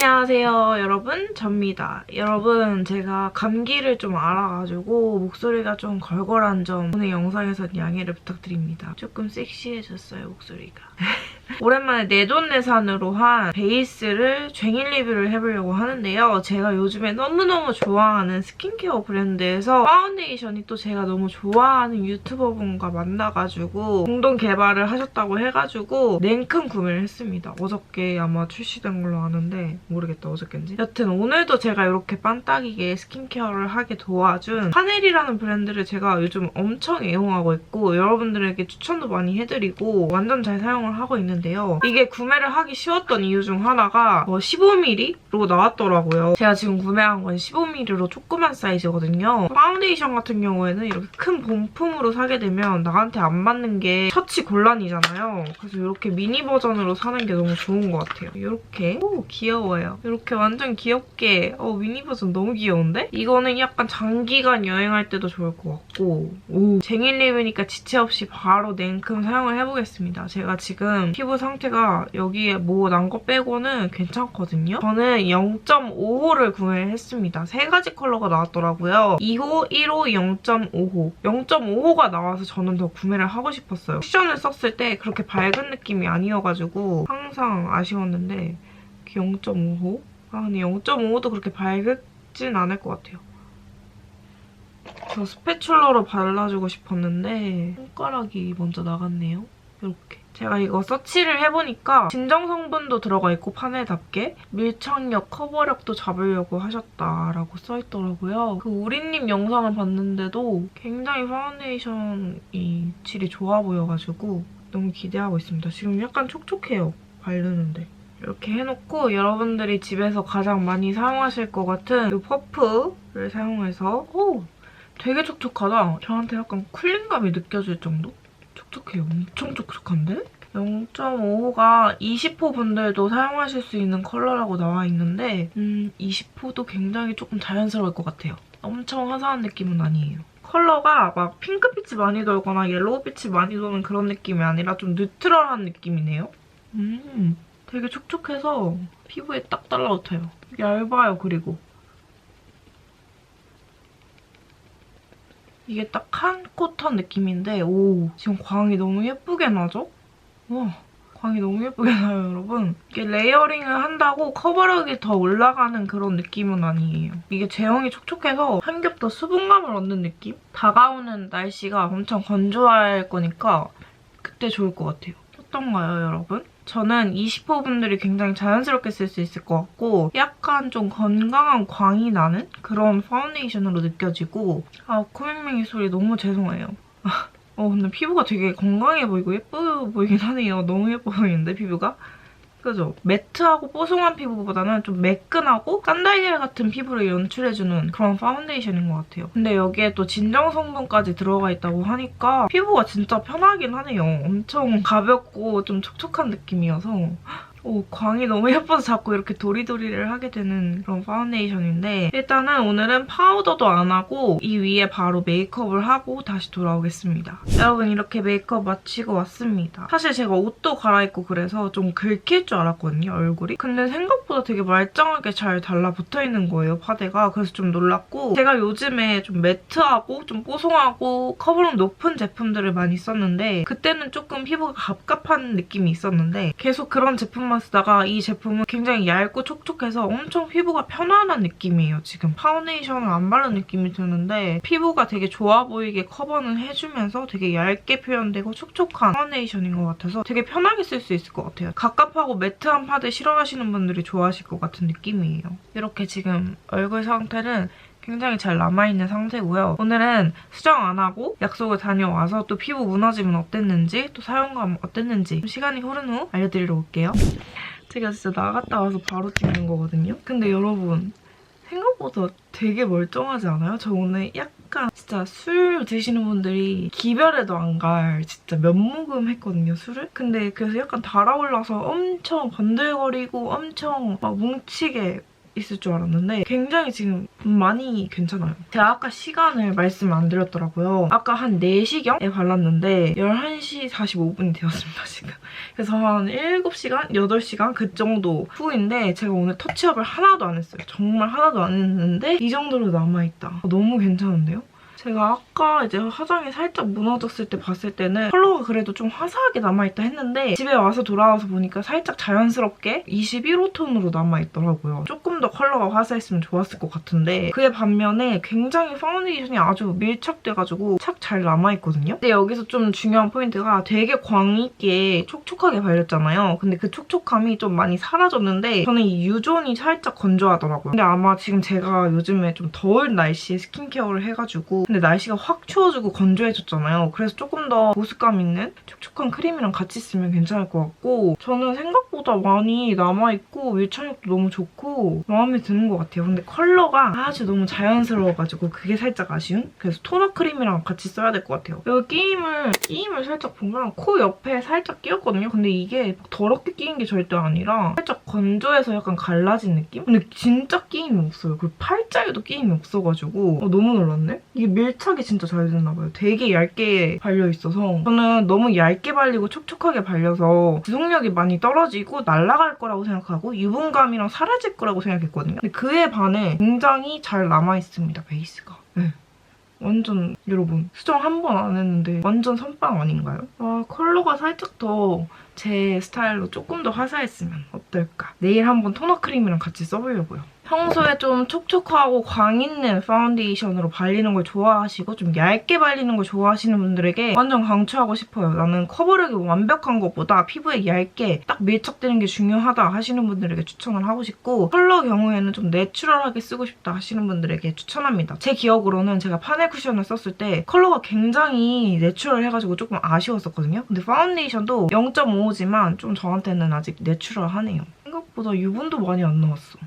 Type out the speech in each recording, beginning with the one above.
안녕하세요 여러분. 접니다. 여러분 제가 감기를 좀 알아가지고 목소리가 좀 걸걸한 점 오늘 영상에서 양해를 부탁드립니다. 조금 섹시해졌어요 목소리가 오랜만에 내돈내산으로 한 베이스를 쟁일 리뷰를 해보려고 하는데요. 제가 요즘에 너무너무 좋아하는 스킨케어 브랜드에서 파운데이션이 또 제가 너무 좋아하는 유튜버분과 만나가지고 공동 개발을 하셨다고 해가지고 냉큼 구매를 했습니다. 어저께 아마 출시된 걸로 아는데 모르겠다 어저께인지. 여튼 오늘도 제가 이렇게 빤딱이게 스킨케어를 하게 도와준 파넬이라는 브랜드를 제가 요즘 엄청 애용하고 있고 여러분들에게 추천도 많이 해드리고 완전 잘 사용을 하고 있는 데요. 이게 구매를 하기 쉬웠던 이유 중 하나가 어, 15mm로 나왔더라고요. 제가 지금 구매한 건 15mm로 조그만 사이즈거든요. 파운데이션 같은 경우에는 이렇게 큰 본품으로 사게 되면 나한테 안 맞는 게 처치 곤란이잖아요. 그래서 이렇게 미니 버전으로 사는 게 너무 좋은 것 같아요. 이렇게. 오 귀여워요. 이렇게 완전 귀엽게. 어 미니 버전 너무 귀여운데? 이거는 약간 장기간 여행할 때도 좋을 것 같고. 오 쟁일 리뷰니까 지체 없이 바로 냉큼 사용을 해보겠습니다. 제가 지금 피부 상태가 여기에 뭐 난 거 빼고는 괜찮거든요 저는 0.5호를 구매를 했습니다 세 가지 컬러가 나왔더라고요 2호, 1호, 0.5호 0.5호가 나와서 저는 더 구매를 하고 싶었어요 쿠션을 썼을 때 그렇게 밝은 느낌이 아니어가지고 항상 아쉬웠는데 0.5호? 아 근데 0.5호도 그렇게 밝진 않을 것 같아요. 저 스패츌러로 발라주고 싶었는데 손가락이 먼저 나갔네요. 이렇게. 제가 이거 서치를 해보니까 진정 성분도 들어가 있고 파넬답게 밀착력, 커버력도 잡으려고 하셨다라고 써있더라고요. 그 우리님 영상을 봤는데도 굉장히 파운데이션이 질이 좋아 보여가지고 너무 기대하고 있습니다. 지금 약간 촉촉해요. 바르는데. 이렇게 해놓고 여러분들이 집에서 가장 많이 사용하실 것 같은 이 퍼프를 사용해서 오! 되게 촉촉하다. 저한테 약간 쿨링감이 느껴질 정도? 촉촉해요. 엄청 촉촉한데? 0.5호가 20호 분들도 사용하실 수 있는 컬러라고 나와 있는데 음, 20호도 굉장히 조금 자연스러울 것 같아요. 엄청 화사한 느낌은 아니에요. 컬러가 막 핑크빛이 많이 돌거나 옐로우빛이 많이 도는 그런 느낌이 아니라 좀 뉴트럴한 느낌이네요. 음, 되게 촉촉해서 피부에 딱 달라붙어요. 얇아요, 그리고. 이게 딱 한 코턴 느낌인데 오 지금 광이 너무 예쁘게 나죠? 와 광이 너무 예쁘게 나요 여러분 이게 레이어링을 한다고 커버력이 더 올라가는 그런 느낌은 아니에요 이게 제형이 촉촉해서 한 겹 더 수분감을 얻는 느낌? 다가오는 날씨가 엄청 건조할 거니까 그때 좋을 것 같아요 어떤가요 여러분? 저는 20호 분들이 굉장히 자연스럽게 쓸 수 있을 것 같고 약간 좀 건강한 광이 나는 그런 파운데이션으로 느껴지고 아 코맹맹이 소리 너무 죄송해요. 어 근데 피부가 되게 건강해 보이고 예뻐 보이긴 하네요. 너무 예뻐 보이는데 피부가? 그죠? 매트하고 뽀송한 피부보다는 좀 매끈하고 깐달걀 같은 피부를 연출해주는 그런 파운데이션인 것 같아요. 근데 여기에 또 진정 성분까지 들어가 있다고 하니까 피부가 진짜 편하긴 하네요. 엄청 가볍고 좀 촉촉한 느낌이어서 오, 광이 너무 예뻐서 자꾸 이렇게 도리도리를 하게 되는 그런 파운데이션인데 일단은 오늘은 파우더도 안 하고 이 위에 바로 메이크업을 하고 다시 돌아오겠습니다. 여러분 이렇게 메이크업 마치고 왔습니다. 사실 제가 옷도 갈아입고 그래서 좀 긁힐 줄 알았거든요, 얼굴이. 근데 생각보다 되게 말짱하게 잘 달라붙어 있는 거예요, 파데가. 그래서 좀 놀랐고 제가 요즘에 좀 매트하고 좀 뽀송하고 커버력 높은 제품들을 많이 썼는데 그때는 조금 피부가 갑갑한 느낌이 있었는데 계속 그런 제품만 쓰다가 이 제품은 굉장히 얇고 촉촉해서 엄청 피부가 편안한 느낌이에요. 지금 파운데이션을 안 바른 느낌이 드는데 피부가 되게 좋아 보이게 커버는 해주면서 되게 얇게 표현되고 촉촉한 파운데이션인 것 같아서 되게 편하게 쓸 수 있을 것 같아요. 갑갑하고 매트한 파데 싫어하시는 분들이 좋아하실 것 같은 느낌이에요. 이렇게 지금 얼굴 상태는 굉장히 잘 남아있는 상태고요. 오늘은 수정 안 하고 약속을 다녀와서 또 피부 무너지면 어땠는지 또 사용감 어땠는지 시간이 흐른 후 알려드리러 올게요. 제가 진짜 나갔다 와서 바로 찍는 거거든요. 근데 여러분 생각보다 되게 멀쩡하지 않아요? 저 오늘 약간 진짜 술 드시는 분들이 기별에도 안 갈 진짜 몇 모금 했거든요, 술을. 근데 그래서 약간 달아올라서 엄청 번들거리고 엄청 막 뭉치게 있을 줄 알았는데 굉장히 지금 많이 괜찮아요. 제가 아까 시간을 말씀 안 드렸더라고요. 아까 한 4시경에 발랐는데 11시 45분이 되었습니다, 지금. 그래서 한 7시간? 8시간? 그 정도 후인데 제가 오늘 터치업을 하나도 안 했어요. 정말 하나도 안 했는데 이 정도로 남아있다. 너무 괜찮은데요? 제가 아까 이제 화장이 살짝 무너졌을 때 봤을 때는 컬러가 그래도 좀 화사하게 남아있다 했는데 집에 와서 돌아와서 보니까 살짝 자연스럽게 21호 톤으로 남아있더라고요. 조금 더 컬러가 화사했으면 좋았을 것 같은데 그에 반면에 굉장히 파운데이션이 아주 밀착돼가지고 착 잘 남아있거든요. 근데 여기서 좀 중요한 포인트가 되게 광있게 촉촉하게 발렸잖아요. 근데 그 촉촉함이 좀 많이 사라졌는데 저는 이 유존이 살짝 건조하더라고요. 근데 아마 지금 제가 요즘에 좀 더울 날씨에 스킨케어를 해가지고 근데 날씨가 확 추워지고 건조해졌잖아요. 그래서 조금 더 보습감 있는 촉촉한 크림이랑 같이 쓰면 괜찮을 것 같고 저는 생각보다 많이 남아있고 밀착력도 너무 좋고 마음에 드는 것 같아요. 근데 컬러가 아주 너무 자연스러워가지고 그게 살짝 아쉬운? 그래서 토너 크림이랑 같이 써야 될 것 같아요. 여기 끼임을, 끼임을 살짝 보면 코 옆에 살짝 끼었거든요. 근데 이게 막 더럽게 끼인 게 절대 아니라 살짝 건조해서 약간 갈라진 느낌? 근데 진짜 끼임이 없어요. 그리고 팔자에도 끼임이 없어가지고 어, 너무 놀랐네? 이게 밀착이 진짜 잘 됐나 봐요. 되게 얇게 발려있어서 저는 너무 얇게 발리고 촉촉하게 발려서 지속력이 많이 떨어지고 날아갈 거라고 생각하고 유분감이랑 사라질 거라고 생각했거든요. 근데 그에 반해 굉장히 잘 남아있습니다, 베이스가. 네. 완전 여러분 수정 한 번 안 했는데 완전 선빵 아닌가요? 아 컬러가 살짝 더 제 스타일로 조금 더 화사했으면 어떨까? 내일 한번 토너 크림이랑 같이 써보려고요. 평소에 좀 촉촉하고 광 있는 파운데이션으로 발리는 걸 좋아하시고 좀 얇게 발리는 걸 좋아하시는 분들에게 완전 강추하고 싶어요. 나는 커버력이 완벽한 것보다 피부에 얇게 딱 밀착되는 게 중요하다 하시는 분들에게 추천을 하고 싶고 컬러 경우에는 좀 내추럴하게 쓰고 싶다 하시는 분들에게 추천합니다. 제 기억으로는 제가 파넬 쿠션을 썼을 때 컬러가 굉장히 내추럴해가지고 조금 아쉬웠었거든요. 근데 파운데이션도 0.5지만 좀 저한테는 아직 내추럴하네요. 생각보다 유분도 많이 안 나왔어.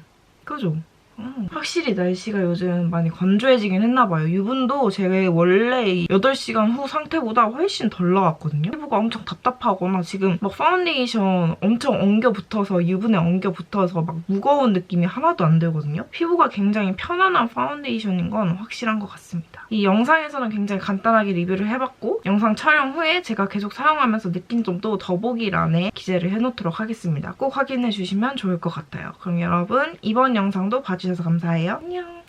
그죠? 음, 확실히 날씨가 요즘 많이 건조해지긴 했나봐요. 유분도 제 원래 8시간 후 상태보다 훨씬 덜 나왔거든요. 피부가 엄청 답답하거나 지금 막 파운데이션 엄청 엉겨 붙어서 유분에 엉겨 붙어서 막 무거운 느낌이 하나도 안 들거든요. 피부가 굉장히 편안한 파운데이션인 건 확실한 것 같습니다. 이 영상에서는 굉장히 간단하게 리뷰를 해봤고 영상 촬영 후에 제가 계속 사용하면서 느낀 점도 더보기란에 기재를 해놓도록 하겠습니다. 꼭 확인해주시면 좋을 것 같아요. 그럼 여러분 이번 영상도 봐주셔서 감사해요. 안녕!